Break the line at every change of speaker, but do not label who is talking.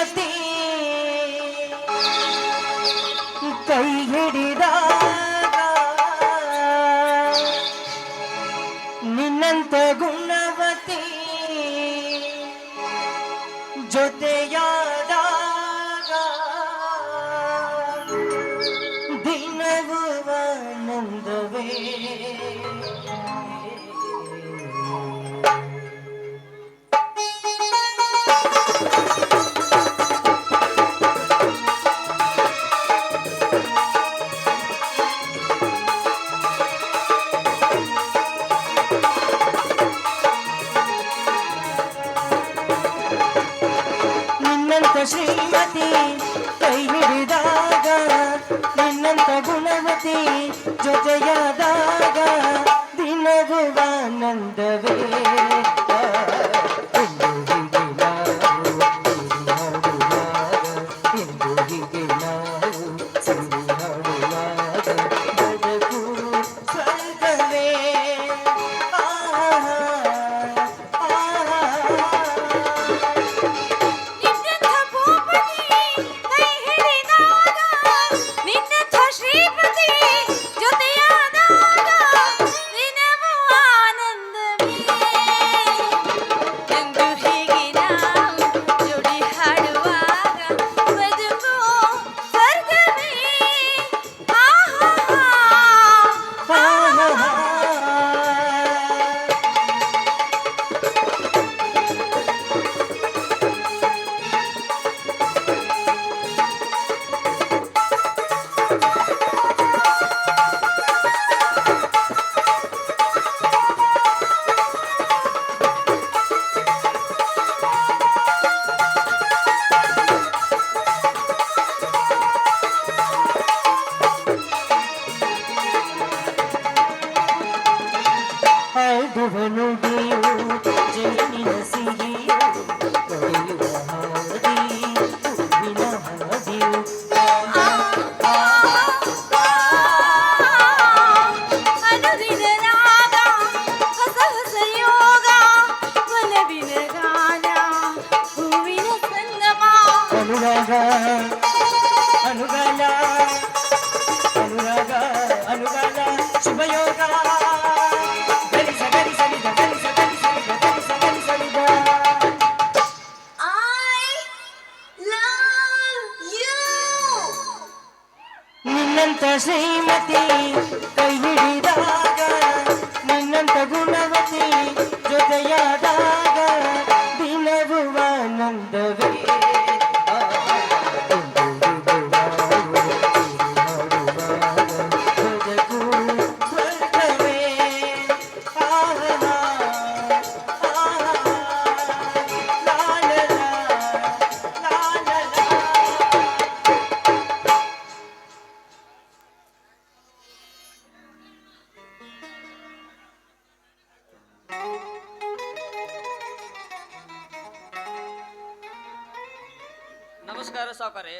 ಗೆಳತಿ. ಕೈ ಹಿಡಿದ ನಿನ್ನಂತ ಗುಣವತಿ ಜೊತೆಯಾದ ದಿನವು ಆನಂದವೇ. ಗುಣವತಿ ಕೈ ಹಿಡಿದಾಗ ನಿನ್ನಂತ ಗುಣವತಿ ಜೊತೆಯಾದಾಗ ದಿನಗುವಾನಂದ ಮಾಧವನುಡು ಜೈನಿನ ಸಿಹಿ ಅನುಗಲ ಅನುಗಲ ಅನಂತ ಶ್ರೀಮತಿ ಕೈ ಹಿಡಿದ
ನಮಸ್ಕಾರ ಸಾವುಕಾರಿ